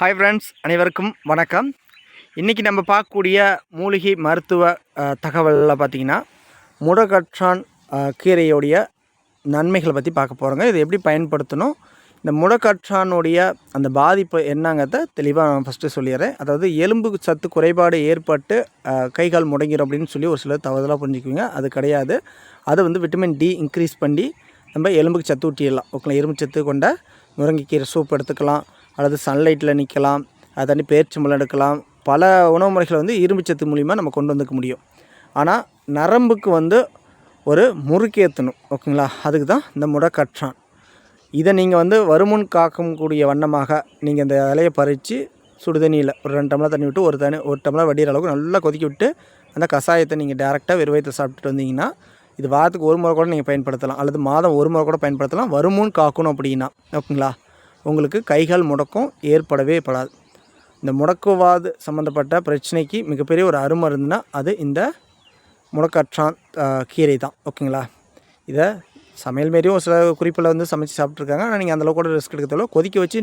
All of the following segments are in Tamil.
ஹாய் ஃப்ரெண்ட்ஸ் அனைவருக்கும் வணக்கம். இன்றைக்கி நம்ம பார்க்கக்கூடிய மூலிகை மருத்துவ தகவலில் பார்த்திங்கன்னா முடக்கற்றான் கீரையோடைய நன்மைகளை பற்றி பார்க்க போகிறோங்க இது எப்படி பயன்படுத்தணும்? இந்த முடக்கற்றானுடைய அந்த பாதிப்பு என்னங்கிறத தெளிவாக நான் ஃபஸ்ட்டு சொல்லிடுறேன். அதாவது எலும்பு சத்து குறைபாடு ஏற்பட்டு கைகால் கை கால் முடங்கிடும் அப்படின்னு சொல்லி ஒரு சிலர் தவறுதலாக புரிஞ்சுக்குவீங்க. அது கிடையாது. அது வந்து விட்டமின் டி இன்க்ரீஸ் பண்ணி நம்ம எலும்புக்கு சத்து ஊட்டிடலாம். ஓகேங்களா? எலும்பு சத்து கொண்ட முருங்கைக்கீரை சூப் எடுத்துக்கலாம். அல்லது சன்லைட்டில் நிற்கலாம் அதை தண்ணி பேரிச்சம்பழம் எடுக்கலாம். பல உணவு முறைகளை வந்து இரும்புச்சத்து மூலிமா நம்ம கொண்டு வந்துக்க முடியும். ஆனால் நரம்புக்கு வந்து ஒரு முறுக்கேற்றணும் ஓகேங்களா? அதுக்கு தான் இந்த முடக்கற்றான் இதை நீங்கள் வந்து வருமுன் காக்கக்கூடிய வண்ணமாக நீங்கள் இந்த இலையை பறித்து சுடுதண்ணியில் ஒரு ரெண்டு டம்ளர் தண்ணி விட்டு ஒரு தண்ணி ஒரு டம்ளர் வடிகிற அளவுக்கு நல்லா கொதிக்க விட்டு அந்த கஷாயத்தை நீங்கள் டேரெக்டாக வெறுவயத்தை சாப்பிட்டுட்டு வந்தீங்கன்னா இது வாரத்துக்கு ஒரு முறை கூட நீங்கள் பயன்படுத்தலாம். அல்லது மாதம் ஒரு முறை கூட பயன்படுத்தலாம். வருமுன் காக்கணும் அப்படின்னா ஓகேங்களா? உங்களுக்கு கைகால் முடக்கம் ஏற்படவே படாது. இந்த முடக்குவாது சம்மந்தப்பட்ட பிரச்சனைக்கு மிகப்பெரிய ஒரு அருமருந்துனா அது இந்த முடக்கற்றான் கீரை தான் ஓகேங்களா? இதை சமையல் மாரியும் ஒரு சில குறிப்பில் வந்து சமைச்சு சாப்பிட்ருக்காங்க ஆனால் நீங்கள் அந்தளவு கூட ரிஸ்க் எடுக்க கொதிக்க வச்சு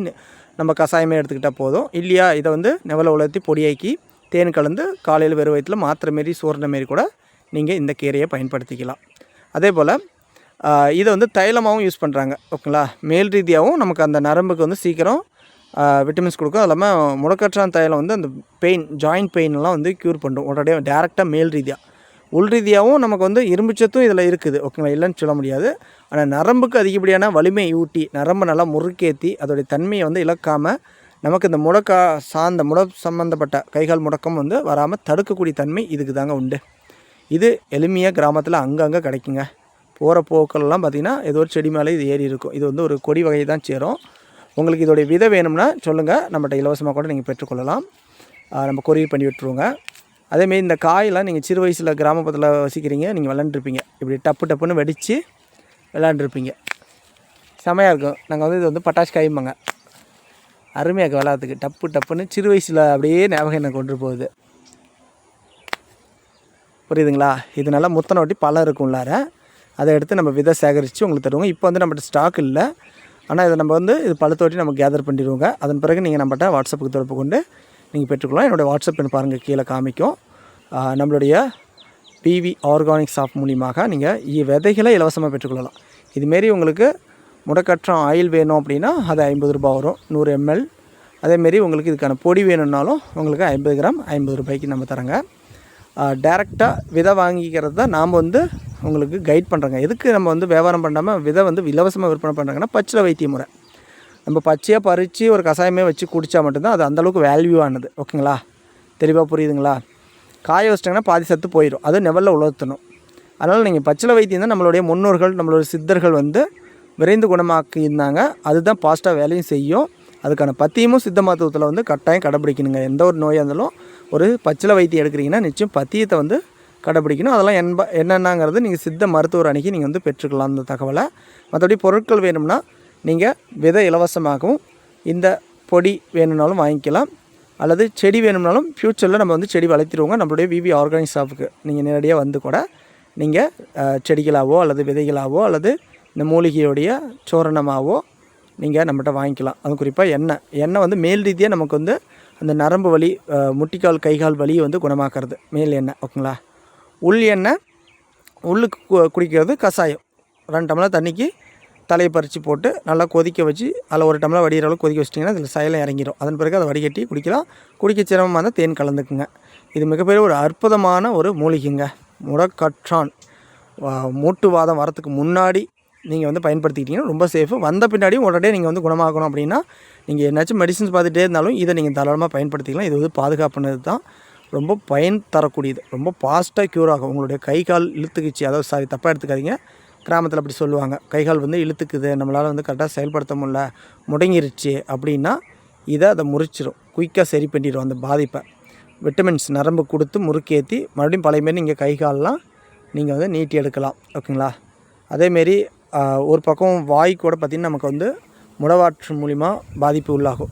நம்ம கஷாயமே எடுத்துக்கிட்டால் போதும். இல்லையா இதை வந்து நெவலை உலர்த்தி பொடியாக்கி தேன் கலந்து காலையில் வெறும் வயிற்றில் மாத்திரை மாரி சூரண மாரி கூட நீங்கள் இந்த கீரையை பயன்படுத்திக்கலாம். அதே போல் இதை வந்து தைலமாகவும் யூஸ் பண்ணுறாங்க ஓகேங்களா? மேல் ரீதியாகவும் நமக்கு அந்த நரம்புக்கு வந்து சீக்கிரம் விட்டமின்ஸ் கொடுக்கும். அது இல்லாமல் முடக்கற்றான் தைலம் வந்து அந்த பெயின் ஜாயிண்ட் பெயின்லாம் வந்து க்யூர் பண்ணும். உடனடியாக டேரெக்டாக மேல் ரீதியாக உள் ரீதியாகவும் நமக்கு வந்து இரும்புச்சத்தும் இதில் இருக்குது ஓகேங்களா? இல்லைன்னு சொல்ல முடியாது. ஆனால் நரம்புக்கு அதிகப்படியான வலிமை ஊட்டி நரம்பை நல்லா முறுக்கேற்றி அதோடைய தன்மையை வந்து இழக்காமல் நமக்கு இந்த முடக்கா சார்ந்த முட சம்மந்தப்பட்ட கைகால் முடக்கம் வந்து வராமல் தடுக்கக்கூடிய தன்மை இதுக்கு தாங்க உண்டு. இது எளிமையாக கிராமத்தில் அங்கங்கே கிடைக்குங்க. போகிற போக்கள்லாம் பார்த்திங்கன்னா ஏதோ ஒரு செடி மேலே இது ஏறி இருக்கும். இது வந்து ஒரு கொடி வகையை தான் சேரும். உங்களுக்கு இதோடைய விதை வேணும்னா சொல்லுங்கள் நம்மகிட்ட இலவசமாக கூட நீங்கள் பெற்றுக்கொள்ளலாம். நம்ம கொரியர் பண்ணி விட்டுருவோங்க. அதேமாரி இந்த காயெல்லாம் நீங்கள் சிறு வயசில் கிராமப்புறத்தில் வசிக்கிறீங்க நீங்கள் விளாண்டுருப்பீங்க இப்படி டப்பு டப்புன்னு வெடித்து விளாண்டுருப்பீங்க செமையாக இருக்கும். நாங்கள் வந்து இது வந்து பட்டாசு காயும்பாங்க. அருமையாக இருக்கும் விளாட்றதுக்கு டப்பு டப்புன்னு சிறு வயசில் அப்படியே ஞாபகம் எனக்கு கொண்டு போகுது. புரியுதுங்களா? இது நல்லா முத்தனை ஒட்டி பழம் இருக்கும் உள்ளார. அதை எடுத்து நம்ம விதை சேகரித்து உங்களுக்கு தருவோங்க இப்போ வந்து நம்மகிட்ட ஸ்டாக் இல்லை. ஆனால் இதை நம்ம வந்து இது பழுத்தோட்டி நம்ம கேதர் பண்ணிடுவோங்க. அதன் பிறகு நீங்கள் நம்மகிட்ட வாட்ஸ்அப்புக்கு தொடர்பு கொண்டு நீங்கள் பெற்றுக்கலாம். என்னுடைய வாட்ஸ்அப் எண் பாருங்கள் கீழே காமிக்கும். நம்மளுடைய பிவி ஆர்கானிக் ஷாப் மூலியமாக நீங்கள் இ விதைகளை இலவசமாக பெற்றுக்கொள்ளலாம். இதுமாரி உங்களுக்கு முடக்கற்றம் ஆயில் வேணும் அப்படின்னா அது ஐம்பது ரூபாய் வரும் நூறு எம்எல் அதேமாரி உங்களுக்கு இதுக்கான பொடி வேணும்னாலும் உங்களுக்கு ஐம்பது கிராம் ஐம்பது ரூபாய்க்கு நம்ம தரங்க. டேரெக்டாக விதை வாங்கிக்கிறது தான் நாம் வந்து உங்களுக்கு கைட் பண்ணுறோங்க எதுக்கு நம்ம வந்து வியாபாரம் பண்ணாமல் விதை வந்து இலவசமாக விற்பனை பண்ணுறாங்கன்னா பச்சில வைத்திய முறை. நம்ம பச்சையாக பறித்து ஒரு கஷாயமே வச்சு குடித்தா மட்டும்தான் அது அந்தளவுக்கு வேல்யூ ஆனது. ஓகேங்களா? தெளிவாக புரியுதுங்களா? காய வச்சிட்டிங்கன்னா பாதி சத்து போயிடும் அது நெவலில் உலர்த்தணும். அதனால் நீங்கள் பச்சில வைத்தியம் தான் நம்மளுடைய முன்னோர்கள் நம்மளுடைய சித்தர்கள் வந்து விரைந்து குணமாக்கியிருந்தாங்க. அதுதான் பாஸ்ட்டாக வேலையும் செய்யும். அதுக்கான பத்தியமும் சித்த மருத்துவத்தில் வந்து கட்டாயம் கடைப்பிடிக்கணுங்க. எந்த ஒரு நோயாக இருந்தாலும் ஒரு பச்சில வைத்தியம் எடுக்கிறீங்கன்னா நிச்சயம் பத்தியத்தை வந்து கடைப்பிடிக்கணும். அதெல்லாம் என்ப என்னென்னாங்கிறது நீங்கள் சித்த மருத்துவர் அன்னைக்கு நீங்கள் வந்து பெற்றுக்கலாம் அந்த தகவலை. மற்றபடி பொருட்கள் வேணும்னா நீங்கள் விதை இலவசமாகவும் இந்த பொடி வேணும்னாலும் வாங்கிக்கலாம். அல்லது செடி வேணும்னாலும் ஃப்யூச்சரில் நம்ம வந்து செடி வளர்த்திடுவோங்க. நம்மளுடைய விவி ஆர்கானிக் ஷாப்புக்கு நீங்கள் நேரடியாக வந்து கூட நீங்கள் செடிகளாகவோ செடிகளாவோ அல்லது விதைகளாவோ அல்லது இந்த மூலிகையுடைய சோரணமாகவோ நீங்கள் நம்மகிட்ட வாங்கிக்கலாம். அது குறிப்பாக எண்ணெய். எண்ணெய் வந்து மேல் ரீதியாக நமக்கு வந்து அந்த நரம்பு வலி முட்டிக்கால் கைகால் வலியை வந்து குணமாக்குறது. மேல் எண்ணெய் ஓகேங்களா? உள் எண்ணெய் உள்ளுக்கு கு- குடிக்கிறது கஷாயம். ரெண்டு டம்ளர் தண்ணிக்கு தலையை பறித்து போட்டு நல்லா கொதிக்க வச்சு அதில் ஒரு டம்ளர் வடிகிற அளவுக்கு கொதிக்க வச்சிட்டிங்கன்னா அதில் சைலம் இறங்கிடும் அதன் பிறகு அதை வடிகட்டி குடிக்கலாம். குடிக்க சிரமமாக இருந்தால் தேன் கலந்துக்குங்க. இது மிகப்பெரிய ஒரு அற்புதமான ஒரு மூலிகைங்க. முடக்கற்றான். மூட்டுவாதம் வரத்துக்கு முன்னாடி நீங்கள் வந்து பயன்படுத்திக்கிட்டீங்கன்னா ரொம்ப சேஃபு வந்த பின்னாடியும் உடனே நீங்கள் வந்து குணமாகணும் அப்படின்னா நீங்கள் என்னாச்சும் மெடிசின்ஸ் பார்த்துட்டே இருந்தாலும் இதை நீங்கள் தாராளமாக பயன்படுத்திக்கலாம். இது வந்து பாதுகாப்புனது தான். ரொம்ப பயன் தரக்கூடியது. ரொம்ப ஃபாஸ்ட்டாக க்யூர் ஆகும். உங்களுடைய கை கால் இழுத்துக்குச்சு. அதாவது சாரி தப்பாக எடுத்துக்காதீங்க. கிராமத்தில் அப்படி சொல்லுவாங்க. கை கால் வந்து இழுத்துக்குது. நம்மளால் வந்து கரெக்டாக செயல்படுத்த முடியல. முடங்கிருச்சு அப்படின்னா இதை அதை முறிச்சிடும் குயிக்காக சரி பண்ணிடும் அந்த பாதிப்பை. விட்டமின்ஸ் நரம்பு கொடுத்து முறுக்கேற்றி மறுபடியும் பழைய மாரி நீங்கள் கை கால்லாம் நீங்கள் வந்து நீட்டி எடுக்கலாம். ஓகேங்களா அதேமாரி ஒரு பக்கம் வாய் கூட பார்த்திங்கன்னா நமக்கு வந்து முடவாற்று மூலிமா பாதிப்பு உள்ளாகும்.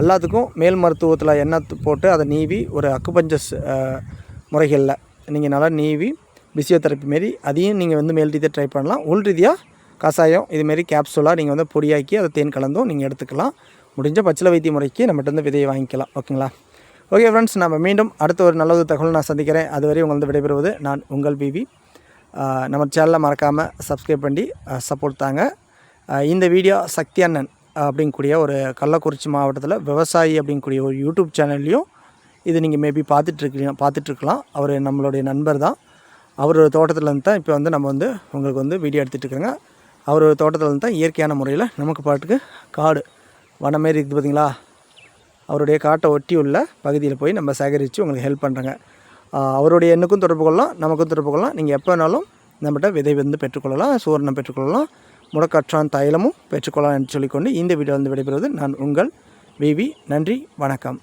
எல்லாத்துக்கும் மேல் மருத்துவத்தில் எண்ணெய் போட்டு அதை நீவி ஒரு அக்குபஞ்சஸ் முறைகளில் நீங்கள் நல்லா நீவி பிசியோதெரப்பி மாரி அதையும் நீங்கள் வந்து மேல் ரீதியாக ட்ரை பண்ணலாம். உள் ரீதியாக கஷாயம் இதுமாரி கேப்சூலாக நீங்கள் வந்து பொடியாக்கி அதை தேன் கலந்தும் நீங்கள் எடுத்துக்கலாம். முடிஞ்ச பச்சில வைத்திய முறைக்கு நம்மகிட்ட வந்து விதையை வாங்கிக்கலாம். ஓகேங்களா? ஓகே ஃப்ரெண்ட்ஸ் நம்ம மீண்டும் அடுத்த ஒரு நல்ல ஒரு தகவல் நான் சந்திக்கிறேன். அதுவரை உங்களது விடைபெறுவது நான் உங்கள் பிவி நம்ம சேனலை மறக்காமல் சப்ஸ்கிரைப் பண்ணி சப்போர்ட் தாங்க. இந்த வீடியோ சக்தி அண்ணன் அப்படிங்கக்கூடிய ஒரு கள்ளக்குறிச்சி மாவட்டத்தில் விவசாயி அப்படிங்கக்கூடிய ஒரு யூடியூப் சேனல்லையும் இது நீங்கள் மேபி பார்த்துட்ருக்கீங்க பார்த்துட்ருக்கலாம் அவர் நம்மளுடைய நண்பர் தான். அவரோட தோட்டத்துலேருந்து தான் இப்போ வந்து நம்ம வந்து உங்களுக்கு வந்து வீடியோ எடுத்துகிட்டு இருக்கிறோங்க. அவரோட தோட்டத்துலேருந்து தான் இயற்கையான முறையில் நமக்கு பாட்டுக்கு காடு வனம் மாரி இருக்குது பார்த்தீங்களா அவருடைய காட்டை ஒட்டி உள்ள பகுதியில் போய் நம்ம சேகரித்து உங்களுக்கு ஹெல்ப் பண்ணுறேங்க அவருடைய எண்ணுக்கும் தொடர்பு கொள்ளலாம் நமக்கும் தொடர்பு கொள்ளலாம். நீங்கள் எப்போ வேணாலும் நம்மகிட்ட விதை வந்து பெற்றுக்கொள்ளலாம் சூரணம் பெற்றுக்கொள்ளலாம் முடக்கற்றான் தைலமும் பெற்றுக்கொள்ளலாம் என்று சொல்லிக்கொண்டு இந்த வீடியோ வந்து விடைபெறுவது நான் உங்கள் விவி. நன்றி வணக்கம்.